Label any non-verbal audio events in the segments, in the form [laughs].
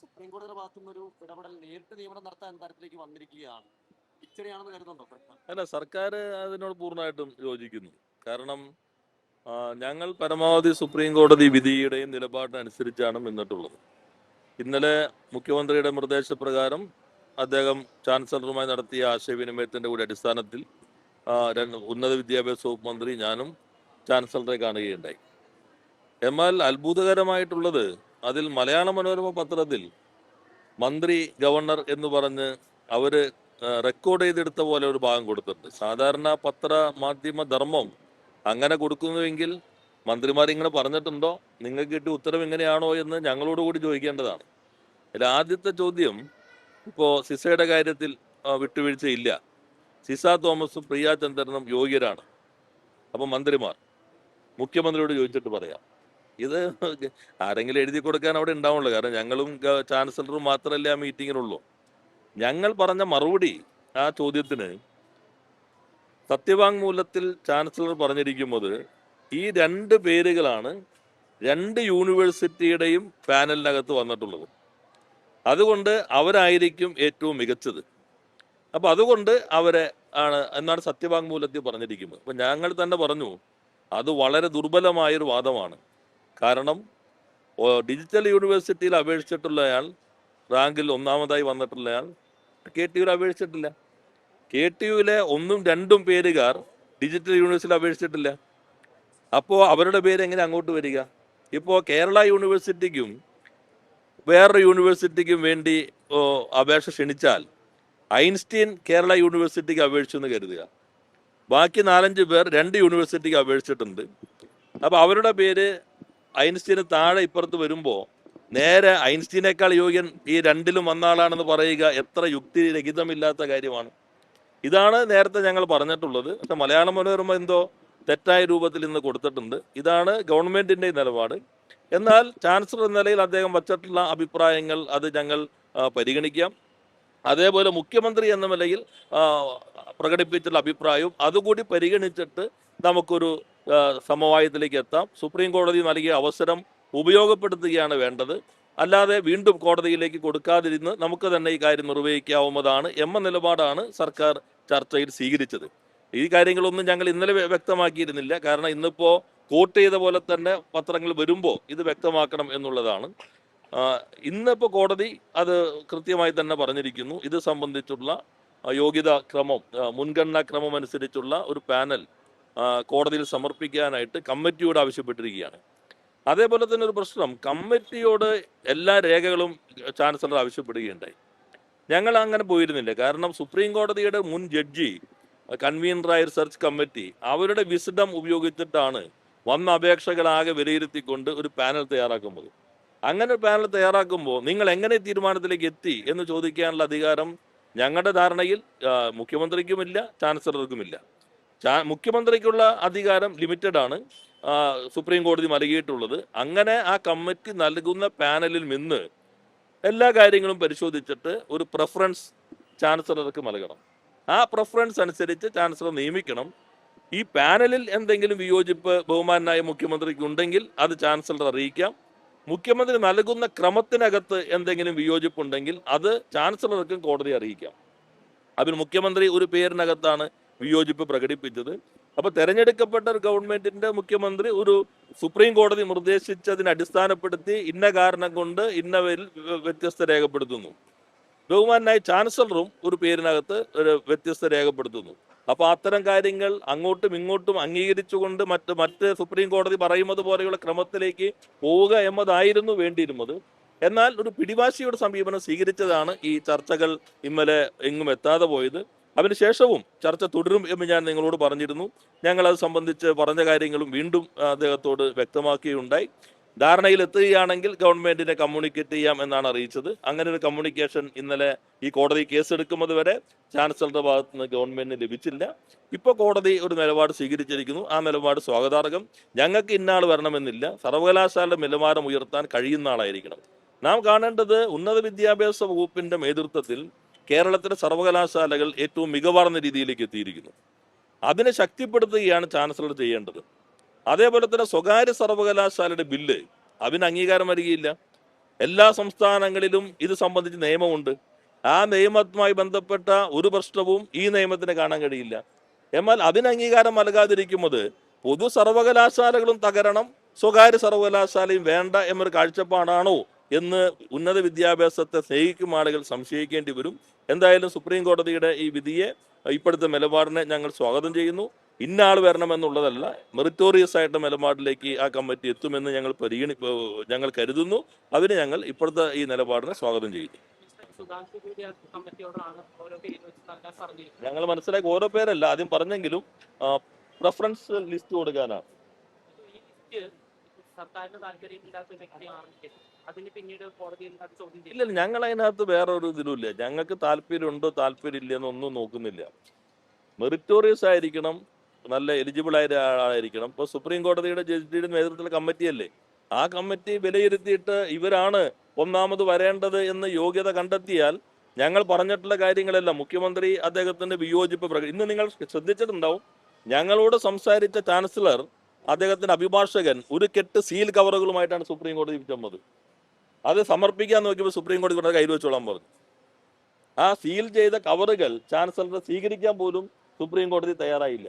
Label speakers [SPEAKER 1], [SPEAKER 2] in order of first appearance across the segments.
[SPEAKER 1] Supreme കോടതിയുടെ ഭാഗത്തുനിന്ന് ഒരു ഇടപെടൽ നേരിട്ട് നിയമനം നടത്താൻ തരത്തിലേക്ക് വന്നിരിക്കുകയാണ്. ഇച്ചടിയാണെന്ന് കരുതുന്നുണ്ടോ?
[SPEAKER 2] അല്ല സർക്കാർ അതിനോട് പൂർണമായിട്ടും യോജിക്കുന്നു. കാരണം ഞങ്ങൾ പരമാവധി സുപ്രീം കോടതി വിധിയുടെയും നിലപാടിനനുസരിച്ചാണ് മുന്നിട്ടുള്ളത്. ഇന്നലെ മുഖ്യമന്ത്രിയുടെ നിർദ്ദേശപ്രകാരം അദ്ദേഹം ചാൻസലറുമായി നടത്തിയ ആശയവിനിമയത്തിന്റെ കൂടി അടിസ്ഥാനത്തിൽ ഉന്നത വിദ്യാഭ്യാസ വകുപ്പ് മന്ത്രി ഞാനും ചാൻസലറെ കാണുകയുണ്ടായി. എന്നാൽ അത്ഭുതകരമായിട്ടുള്ളത് അതിൽ മലയാള മനോരമ പത്രത്തിൽ മന്ത്രി ഗവർണർ എന്ന് പറഞ്ഞ് അവർ റെക്കോർഡ് ചെയ്തെടുത്ത പോലെ ഒരു ഭാഗം കൊടുത്തിട്ടുണ്ട്. സാധാരണ പത്ര മാധ്യമ ധർമ്മം അങ്ങനെ കൊടുക്കുന്നുവെങ്കിൽ മന്ത്രിമാർ ഇങ്ങനെ പറഞ്ഞിട്ടുണ്ടോ? നിങ്ങൾക്ക് കിട്ടിയ ഉത്തരവ് എങ്ങനെയാണോ എന്ന് ഞങ്ങളോട് കൂടി ചോദിക്കേണ്ടതാണ്. അതിൽ ആദ്യത്തെ ചോദ്യം ഇപ്പോൾ സിസയുടെ കാര്യത്തിൽ വിട്ടുവീഴ്ചയില്ല സിസ തോമസും പ്രിയ ചന്ദ്രനും യോഗ്യരാണ്. അപ്പം മന്ത്രിമാർ മുഖ്യമന്ത്രിയോട് ചോദിച്ചിട്ട് പറയാം. ഇത് [laughs] ആരെങ്കിലും എഴുതി കൊടുക്കാൻ അവിടെ ഉണ്ടാവുള്ളൂ. കാരണം ഞങ്ങളും ചാൻസലറും മാത്രമല്ലേ ആ മീറ്റിങ്ങിനുള്ളൂ ഞങ്ങൾ പറഞ്ഞ മറുപടി ആ ചോദ്യത്തിന് സത്യവാങ്മൂലത്തിൽ ചാൻസലർ പറഞ്ഞിരിക്കുന്നത് ഈ രണ്ട് പേരുകളാണ് രണ്ട് യൂണിവേഴ്സിറ്റിയുടെയും പാനലിനകത്ത് വന്നിട്ടുള്ളത്. അതുകൊണ്ട് അവരായിരിക്കും ഏറ്റവും മികച്ചത്. അപ്പം അതുകൊണ്ട് അവരെ ആണ് എന്നാണ് സത്യവാങ്മൂലത്തിൽ പറഞ്ഞിരിക്കുന്നത്. അപ്പം ഞങ്ങൾ തന്നെ പറഞ്ഞു അത് വളരെ ദുർബലമായൊരു വാദമാണ്. കാരണം ഡിജിറ്റൽ യൂണിവേഴ്സിറ്റിയിൽ അപേക്ഷിച്ചിട്ടുള്ളയാൾ റാങ്കിൽ ഒന്നാമതായി വന്നിട്ടുള്ളയാൾ കെ ടി യുവിൽ അപേക്ഷിച്ചിട്ടില്ല. കെ ടി യുവിലെ ഒന്നും രണ്ടും പേരുകാർ ഡിജിറ്റൽ യൂണിവേഴ്സിറ്റിയിൽ അപേക്ഷിച്ചിട്ടില്ല. അപ്പോൾ അവരുടെ പേര് എങ്ങനെ അങ്ങോട്ട് വരിക? ഇപ്പോൾ കേരള യൂണിവേഴ്സിറ്റിക്കും വേറൊരു യൂണിവേഴ്സിറ്റിക്കും വേണ്ടി അപേക്ഷ ക്ഷണിച്ചാൽ ഐൻസ്റ്റീൻ കേരള യൂണിവേഴ്സിറ്റിക്ക് അപേക്ഷിച്ചു എന്ന് കരുതുക. ബാക്കി നാലഞ്ച് പേർ രണ്ട് യൂണിവേഴ്സിറ്റിക്ക് അപേക്ഷിച്ചിട്ടുണ്ട്. അപ്പോൾ അവരുടെ പേര് ഐൻസ്റ്റീന് താഴെ ഇപ്പുറത്ത് വരുമ്പോൾ നേരെ ഐൻസ്റ്റീനേക്കാൾ യോഗ്യൻ ഈ രണ്ടിലും വന്ന ആളാണെന്ന് പറയുക എത്ര യുക്തിരഹിതമില്ലാത്ത കാര്യമാണ്. ഇതാണ് നേരത്തെ ഞങ്ങൾ പറഞ്ഞിട്ടുള്ളത്. പക്ഷെ മലയാള മനോരമ എന്തോ തെറ്റായ രൂപത്തിൽ ഇന്ന് കൊടുത്തിട്ടുണ്ട്. ഇതാണ് ഗവൺമെന്റിന്റെ നിലപാട്. എന്നാൽ ചാൻസലർ എന്ന നിലയിൽ അദ്ദേഹം വച്ചിട്ടുള്ള അഭിപ്രായങ്ങൾ അത് ഞങ്ങൾ പരിഗണിക്കാം. അതേപോലെ മുഖ്യമന്ത്രി എന്ന നിലയിൽ പ്രകടിപ്പിച്ചിട്ടുള്ള അഭിപ്രായവും അതുകൂടി പരിഗണിച്ചിട്ട് നമുക്കൊരു സമവായത്തിലേക്ക് എത്താം. സുപ്രീം കോടതി നൽകിയ അവസരം ഉപയോഗപ്പെടുത്തുകയാണ് വേണ്ടത്. അല്ലാതെ വീണ്ടും കോടതിയിലേക്ക് കൊടുക്കാതിരുന്ന് നമുക്ക് തന്നെ ഈ കാര്യം നിർവഹിക്കാവുന്നതാണ് എന്ന നിലപാടാണ് സർക്കാർ ചർച്ചയിൽ സ്വീകരിച്ചത്. ഈ കാര്യങ്ങളൊന്നും ഞങ്ങൾ ഇന്നലെ വ്യ- വ്യക്തമാക്കിയിരുന്നില്ല. കാരണം ഇന്നിപ്പോൾ കോട്ട് ചെയ്ത പോലെ തന്നെ പത്രങ്ങൾ വരുമ്പോൾ ഇത് വ്യക്തമാക്കണം എന്നുള്ളതാണ്. ഇന്നിപ്പോൾ ഇന്നിപ്പോ കോടതി അത് കൃത്യമായി തന്നെ പറഞ്ഞിരിക്കുന്നു. ഇത് സംബന്ധിച്ചുള്ള യോഗ്യതാ ക്രമം മുൻഗണനാ ക്രമം അനുസരിച്ചുള്ള ഒരു പാനൽ കോടതിയിൽ സമർപ്പിക്കാനായിട്ട് കമ്മിറ്റിയോട് ആവശ്യപ്പെട്ടിരിക്കുകയാണ്. അതേപോലെ തന്നെ ഒരു പ്രശ്നം കമ്മിറ്റിയോട് എല്ലാ രേഖകളും ചാൻസലർ ആവശ്യപ്പെടുകയുണ്ടായി. ഞങ്ങൾ അങ്ങനെ പോയിരുന്നില്ല. കാരണം സുപ്രീം കോടതിയുടെ മുൻ ജഡ്ജി കൺവീനറായ സെർച്ച് കമ്മിറ്റി അവരുടെ വിസിഡം ഉപയോഗിച്ചിട്ടാണ് വന്ന അപേക്ഷകളാകെ വിലയിരുത്തിക്കൊണ്ട് ഒരു പാനൽ തയ്യാറാക്കുന്നത്. അങ്ങനെ ഒരു പാനൽ തയ്യാറാക്കുമ്പോൾ നിങ്ങൾ എങ്ങനെ തീരുമാനത്തിലേക്ക് എത്തി എന്ന് ചോദിക്കാനുള്ള അധികാരം ഞങ്ങളുടെ ധാരണയിൽ മുഖ്യമന്ത്രിക്കുമില്ല ചാൻസലർക്കുമില്ല. മുഖ്യമന്ത്രിക്കുള്ള അധികാരം ലിമിറ്റഡ് ആണ് സുപ്രീം കോടതി നൽകിയിട്ടുള്ളത്. അങ്ങനെ ആ കമ്മിറ്റി നൽകുന്ന പാനലിൽ നിന്ന് എല്ലാ കാര്യങ്ങളും പരിശോധിച്ചിട്ട് ഒരു പ്രിഫറൻസ് ചാൻസലർക്ക് നൽകണം. ആ പ്രിഫറൻസ് അനുസരിച്ച് ചാൻസലർ നിയമിക്കണം. ഈ പാനലിൽ എന്തെങ്കിലും വിയോജിപ്പ് ബഹുമാനായ മുഖ്യമന്ത്രിക്ക് ഉണ്ടെങ്കിൽ അത് ചാൻസലർ അറിയിക്കാം. മുഖ്യമന്ത്രി നൽകുന്ന ക്രമത്തിനകത്ത് എന്തെങ്കിലും വിയോജിപ്പുണ്ടെങ്കിൽ അത് ചാൻസലർക്കും കോടതി അറിയിക്കാം. അതിൽ മുഖ്യമന്ത്രി ഒരു പേരിനകത്താണ് വിയോജിപ്പ് പ്രകടിപ്പിച്ചത്. അപ്പൊ തെരഞ്ഞെടുക്കപ്പെട്ട ഒരു ഗവൺമെന്റിന്റെ മുഖ്യമന്ത്രി ഒരു സുപ്രീം കോടതി നിർദ്ദേശിച്ചതിനെ അടിസ്ഥാനപ്പെടുത്തി ഇന്ന കാരണം കൊണ്ട് ഇന്നവരിൽ വ്യത്യസ്ത രേഖപ്പെടുത്തുന്നു. ബഹുമാനായി ചാൻസലറും ഒരു പേരിനകത്ത് ഒരു വ്യത്യസ്ത രേഖപ്പെടുത്തുന്നു. അപ്പൊ അത്തരം കാര്യങ്ങൾ അങ്ങോട്ടും ഇങ്ങോട്ടും അംഗീകരിച്ചുകൊണ്ട് മറ്റ് മറ്റ് സുപ്രീം കോടതി പറയുന്നത് പോലെയുള്ള ക്രമത്തിലേക്ക് പോവുക എന്നതായിരുന്നു വേണ്ടിയിരുന്നത്. എന്നാൽ ഒരു പിടിവാശിയുടെ സമീപനം സ്വീകരിച്ചതാണ് ഈ ചർച്ചകൾ ഇന്നലെ എങ്ങും എത്താതെ പോയത്. അതിനുശേഷവും ചർച്ച തുടരും എന്ന് ഞാൻ നിങ്ങളോട് പറഞ്ഞിരുന്നു. ഞങ്ങൾ അത് സംബന്ധിച്ച് പറഞ്ഞ കാര്യങ്ങളും വീണ്ടും അദ്ദേഹത്തോട് വ്യക്തമാക്കുകയുണ്ടായി ധാരണയിൽ എത്തുകയാണെങ്കിൽ ഗവൺമെന്റിനെ കമ്മ്യൂണിക്കേറ്റ് ചെയ്യാം എന്നാണ് അറിയിച്ചത്. അങ്ങനെ ഒരു കമ്മ്യൂണിക്കേഷൻ ഇന്നലെ ഈ കോടതി കേസെടുക്കുന്നത് വരെ ചാൻസലറുടെ ഭാഗത്ത് നിന്ന് ഗവൺമെന്റിന് ലഭിച്ചില്ല. ഇപ്പോൾ കോടതി ഒരു നിലപാട് സ്വീകരിച്ചിരിക്കുന്നു. ആ നിലപാട് സ്വാഗതാർഹം. ഞങ്ങൾക്ക് ഇന്നാൾ വരണമെന്നില്ല. സർവകലാശാലയുടെ നിലവാരം ഉയർത്താൻ കഴിയുന്ന ആളായിരിക്കണം. നാം കാണേണ്ടത് ഉന്നത വിദ്യാഭ്യാസ വകുപ്പിന്റെ നേതൃത്വത്തിൽ കേരളത്തിലെ സർവകലാശാലകൾ ഏറ്റവും മികവാർന്ന രീതിയിലേക്ക് എത്തിയിരിക്കുന്നു. അതിനെ ശക്തിപ്പെടുത്തുകയാണ് ചാൻസലർ ചെയ്യേണ്ടത്. അതേപോലെ തന്നെ സ്വകാര്യ സർവകലാശാലയുടെ ബില്ല് അതിന് അംഗീകാരം വരികയില്ല. എല്ലാ സംസ്ഥാനങ്ങളിലും ഇത് സംബന്ധിച്ച് നിയമമുണ്ട്. ആ നിയമവുമായി ബന്ധപ്പെട്ട ഒരു പ്രശ്നവും ഈ നിയമത്തിന് കാണാൻ കഴിയില്ല. എന്നാൽ അതിന് അംഗീകാരം നൽകാതിരിക്കുന്നത് പൊതു സർവകലാശാലകളും തകരണം സ്വകാര്യ സർവകലാശാലയും വേണ്ട എന്നൊരു കാഴ്ചപ്പാടാണോ എന്ന് ഉന്നത വിദ്യാഭ്യാസത്തെ സ്നേഹിക്കും ആളുകൾ സംശയിക്കേണ്ടി വരും. എന്തായാലും സുപ്രീം കോടതിയുടെ ഈ വിധിയെ ഇപ്പോഴത്തെ നിലപാടിനെ ഞങ്ങൾ സ്വാഗതം ചെയ്യുന്നു. ഇന്ന ആൾ വരണമെന്നുള്ളതല്ല മെറിറ്റോറിയസ് ആയിട്ട് നിലപാടിലേക്ക് ആ കമ്മിറ്റി എത്തുമെന്ന് ഞങ്ങൾ പരിഗണി ഞങ്ങൾ കരുതുന്നു. അതിന് ഞങ്ങൾ ഇപ്പോഴത്തെ ഈ നിലപാടിനെ സ്വാഗതം ചെയ്യുന്നു. ഞങ്ങൾ മനസ്സിലാക്കി ഓരോ പേരല്ല ആദ്യം പറഞ്ഞെങ്കിലും പ്രഫറൻസ് ലിസ്റ്റ് കൊടുക്കാനാണ്.
[SPEAKER 3] സർക്കാരിന് താല്പര്യമില്ലാത്ത ഒരു വ്യക്തിയാണെങ്കിൽ അതിന് പിന്നീട് കോടതിയിൽ അത് ചോദ്യം
[SPEAKER 2] ഇല്ല ഞങ്ങൾ അതിനകത്ത് വേറെ ഒരു ഇതിലുമില്ല. ഞങ്ങൾക്ക് താല്പര്യമുണ്ടോ താല്പര്യമില്ല എന്നൊന്നും നോക്കുന്നില്ല. മെറിറ്റോറിയസ് ആയിരിക്കണം നല്ല എലിജിബിൾ ആയ ആളായിരിക്കണം ഇപ്പോൾ സുപ്രീം കോടതിയുടെ ജഡ്ജിയുടെ നേതൃത്വത്തിലുള്ള കമ്മിറ്റിയല്ലേ ആ കമ്മിറ്റി വിലയിരുത്തിയിട്ട് ഇവരാണ് ഒന്നാമത് വരേണ്ടത് എന്ന് യോഗ്യത കണ്ടെത്തിയാൽ ഞങ്ങൾ പറഞ്ഞിട്ടുള്ള കാര്യങ്ങളെല്ലാം മുഖ്യമന്ത്രി അദ്ദേഹത്തിന്റെ വിയോജിപ്പ് പ്രക ഇന്ന് നിങ്ങൾ ശ്രദ്ധിച്ചിട്ടുണ്ടാവും. ഞങ്ങളോട് സംസാരിച്ച ചാൻസലർ അദ്ദേഹത്തിന്റെ അഭിഭാഷകൻ ഒരു കെട്ട് സീൽ കവറുകളുമായിട്ടാണ് സുപ്രീം കോടതി ചെന്നത് അത് സമർപ്പിക്കാൻ നോക്കിയപ്പോൾ സുപ്രീം കോടതി പറഞ്ഞത് കയ്യിൽ വെച്ചോളാൻ പറഞ്ഞു. ആ സീൽ ചെയ്ത കവറുകൾ ചാൻസലറെ സ്വീകരിക്കാൻ പോലും സുപ്രീം കോടതി തയ്യാറായില്ല.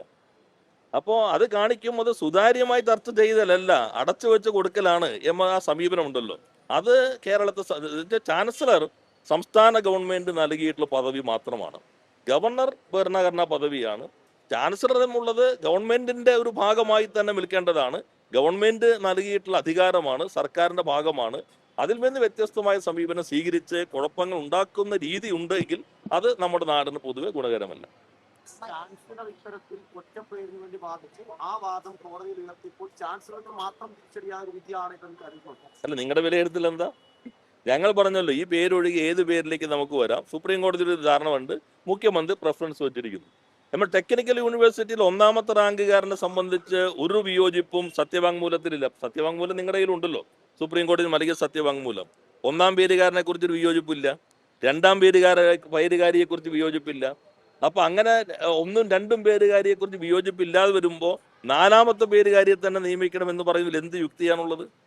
[SPEAKER 2] അപ്പോൾ അത് കാണിക്കുമ്പോൾ സുതാര്യമായി ചർച്ച ചെയ്തലല്ല അടച്ചു വെച്ച് കൊടുക്കലാണ് എന്ന ആ സമീപനമുണ്ടല്ലോ. അത് കേരളത്തെ ചാൻസലർ സംസ്ഥാന ഗവൺമെന്റ് നൽകിയിട്ടുള്ള പദവി മാത്രമാണ്. ഗവർണർ ഭരണഘടനാ പദവിയാണ് ചാൻസലർ എന്നുള്ളത് ഗവൺമെന്റിന്റെ ഒരു ഭാഗമായി തന്നെ നിൽക്കേണ്ടതാണ്. ഗവൺമെന്റ് നൽകിയിട്ടുള്ള അധികാരമാണ് സർക്കാരിന്റെ ഭാഗമാണ്. അതിൽ നിന്ന് വ്യത്യസ്തമായ സമീപനം സ്വീകരിച്ച് കുഴപ്പങ്ങൾ ഉണ്ടാക്കുന്ന രീതി ഉണ്ടെങ്കിൽ അത് നമ്മുടെ നാടിന് പൊതുവെ ഗുണകരമല്ല.
[SPEAKER 1] ചാൻസലർ ഇത്തരത്തിൽ ഒറ്റപ്പേരിന് വേണ്ടി വാദിച്ചു. ആ വാദം കോടതിയിൽ ഉയർത്തിയപ്പോൾ ചാൻസലർക്ക് മാത്രം തിരിച്ചടിയായ ഒരു വിധിയാണ് ഇതെന്ന് കരുതുന്നു.
[SPEAKER 2] അല്ല നിങ്ങളുടെ വിലയിരുത്തൽ എന്താ? ഞങ്ങൾ പറഞ്ഞല്ലോ ഈ പേരൊഴികെ ഏത് പേരിലേക്ക് നമുക്ക് വരാം? സുപ്രീം കോടതിയിൽ ഒരു ഉണ്ട്. മുഖ്യമന്ത്രി പ്രിഫറൻസ് വെച്ചിരിക്കുന്നു. നമ്മൾ ടെക്നിക്കൽ യൂണിവേഴ്സിറ്റിയിൽ ഒന്നാമത്തെ റാങ്കുകാരനെ സംബന്ധിച്ച് ഒരു വിയോജിപ്പും സത്യവാങ്മൂലത്തിലില്ല. സത്യവാങ്മൂലം നിങ്ങളുടെ കയ്യിലുണ്ടല്ലോ. സുപ്രീം കോടതി നൽകിയ സത്യവാങ്മൂലം. ഒന്നാം പേരുകാരനെ കുറിച്ച് ഒരു വിയോജിപ്പില്ല. രണ്ടാം പേരുകാര പേരുകാരിയെ കുറിച്ച് വിയോജിപ്പില്ല. അപ്പൊ അങ്ങനെ ഒന്നും രണ്ടും പേരുകാരിയെ കുറിച്ച് വിയോജിപ്പില്ലാതെ വരുമ്പോൾ നാലാമത്തെ പേരുകാരിയെ തന്നെ നിയമിക്കണം എന്ന് പറയുന്നതിൽ എന്ത് യുക്തിയാണുള്ളത്?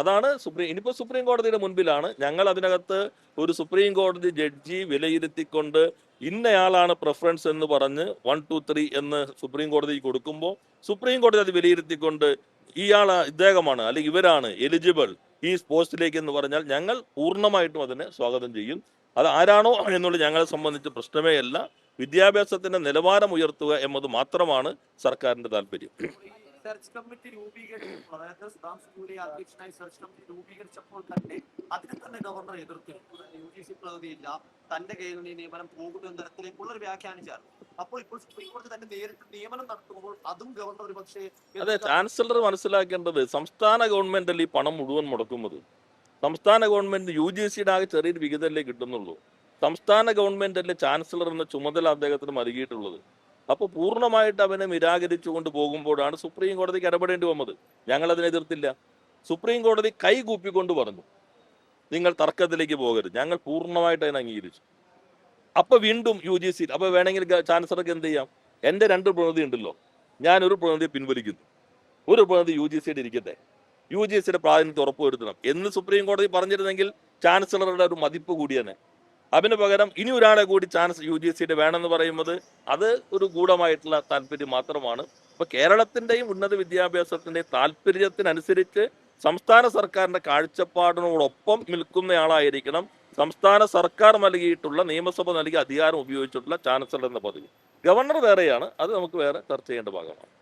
[SPEAKER 2] അതാണ് സുപ്രീം ഇനിയിപ്പോ സുപ്രീം കോടതിയുടെ മുൻപിലാണ്. ഞങ്ങൾ അതിനകത്ത് ഒരു സുപ്രീം കോടതി ജഡ്ജി വിലയിരുത്തിക്കൊണ്ട് ഇന്നയാളാണ് പ്രിഫറൻസ് എന്ന് പറഞ്ഞ് വൺ ടു ത്രീ എന്ന് സുപ്രീം കോടതിക്ക് കൊടുക്കുമ്പോൾ സുപ്രീം കോടതി അത് വിലയിരുത്തിക്കൊണ്ട് ഇയാൾ ഇദ്ദേഹമാണ് അല്ലെങ്കിൽ ഇവരാണ് എലിജിബിൾ ഈ പോസ്റ്റിലേക്ക് എന്ന് പറഞ്ഞാൽ ഞങ്ങൾ പൂർണമായിട്ടും അതിനെ സ്വാഗതം ചെയ്യും. അത് ആരാണോ എന്നുള്ളത് ഞങ്ങളെ സംബന്ധിച്ച് പ്രശ്നമേ അല്ല വിദ്യാഭ്യാസത്തിന്റെ നിലവാരം ഉയർത്തുക എന്നത് മാത്രമാണ് സർക്കാരിന്റെ താല്പര്യം.
[SPEAKER 1] സെർച്ച് കമ്മിറ്റി രൂപീകരിച്ചപ്പോൾ അതായത് സുധാം സൂര്യ അധ്യക്ഷനായി സെർച്ച് കമ്മിറ്റി രൂപീകരിച്ചപ്പോൾ തന്നെ അതിനെ തന്നെ ഗവർണർ എതിർത്തിരുന്നു. യു ജി സി പ്രതിനിധിയില്ല. തന്റെ കയ്യിൽ നിന്ന് നിയമനം പോകുന്ന തരത്തിലേക്കുള്ള ഒരു വ്യാഖ്യാനിച്ചായിരുന്നു അപ്പോൾ ഇപ്പോൾ സുപ്രീം കോടതി തന്നെ നേരിട്ട് നിയമനം നടത്തുമ്പോൾ അതും ഗവർണർ ഒരു പക്ഷേ
[SPEAKER 2] അതെ ചാൻസലർ മനസ്സിലാക്കേണ്ടത് സംസ്ഥാന ഗവൺമെന്റ് ഈ പണം മുഴുവൻ മുടക്കുന്നത്? സംസ്ഥാന ഗവൺമെന്റ് യു ജി സിയുടെ ആകെ ചെറിയൊരു വിഹിതമല്ലേ കിട്ടുന്നുള്ളൂ? സംസ്ഥാന ഗവൺമെന്റ് ചാൻസലർ എന്ന ചുമതല അദ്ദേഹത്തിന് നൽകിയിട്ടുള്ളത്? അപ്പോൾ പൂർണമായിട്ട് അവനെ നിരാകരിച്ചുകൊണ്ട് പോകുമ്പോഴാണ് സുപ്രീം കോടതിക്ക് ഇടപെടേണ്ടി വന്നത്. ഞങ്ങൾ അതിനെ എതിർത്തില്ല. സുപ്രീം കോടതി കൈകൂപ്പിക്കൊണ്ട് പറഞ്ഞു നിങ്ങൾ തർക്കത്തിലേക്ക് പോകരുത്. ഞങ്ങൾ പൂർണമായിട്ട് അതിനെ അംഗീകരിച്ചു. അപ്പൊ വീണ്ടും യു ജി സി അപ്പൊ വേണമെങ്കിൽ ചാൻസലർക്ക് എന്ത് ചെയ്യാം? എന്റെ രണ്ട് പ്രതിനിധി ഉണ്ടല്ലോ. ഞാൻ ഒരു പ്രതിനിധിയെ പിൻവലിക്കുന്നു. ഒരു പ്രതിനിധി യു ജി സിയുടെ ഇരിക്കട്ടെ. യു ജി സിയുടെ പ്രാതിനിധ്യം ഉറപ്പുവരുത്തണം. എന്ന് സുപ്രീം കോടതി പറഞ്ഞിരുന്നെങ്കിൽ ചാൻസലറുടെ ഒരു മതിപ്പ് കൂടിയനെ അതിന് പകരം ഇനി ഒരാളെ കൂടി ചാൻസ് യു ജി സിയുടെ വേണമെന്ന് പറയുന്നത് അത് ഒരു ഗൂഢമായിട്ടുള്ള താല്പര്യം മാത്രമാണ്. അപ്പൊ കേരളത്തിന്റെയും ഉന്നത വിദ്യാഭ്യാസത്തിന്റെയും താല്പര്യത്തിനനുസരിച്ച് സംസ്ഥാന സർക്കാരിന്റെ കാഴ്ചപ്പാടിനോടൊപ്പം നിൽക്കുന്നയാളായിരിക്കണം. സംസ്ഥാന സർക്കാർ നൽകിയിട്ടുള്ള നിയമസഭ നൽകിയ അധികാരം ഉപയോഗിച്ചിട്ടുള്ള ചാൻസലർ എന്ന പദവി. ഗവർണർ വേറെയാണ്. അത് നമുക്ക് വേറെ ചർച്ച ചെയ്യേണ്ട ഭാഗമാണ്.